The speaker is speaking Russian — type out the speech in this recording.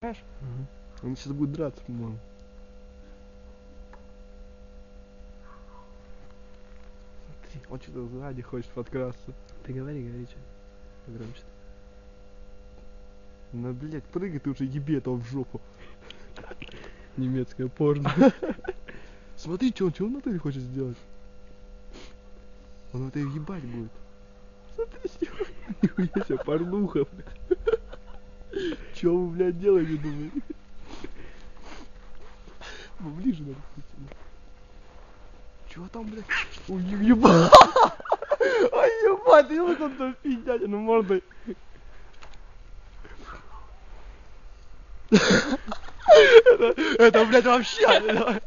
Знаешь? Мгм. Он сейчас будет драться, по-моему. Смотри, он что-то сзади хочет подкрасться. Ты говори, говори, что. Погромче. Ну, блядь, прыгай ты уже еби этого в жопу. Немецкое порно. Смотри, что он, что он на ты хочет сделать. Он это ебать будет. Смотри, чё. Нихуя себе, порнуха, блядь. Чё вы, блядь, делаете, думаю? Поближе надо подойти. Чё там, блядь? Ой, ебать. Ой, ебать, ты видел, как он там пиздятину мордой? Это, это, блядь, вообще...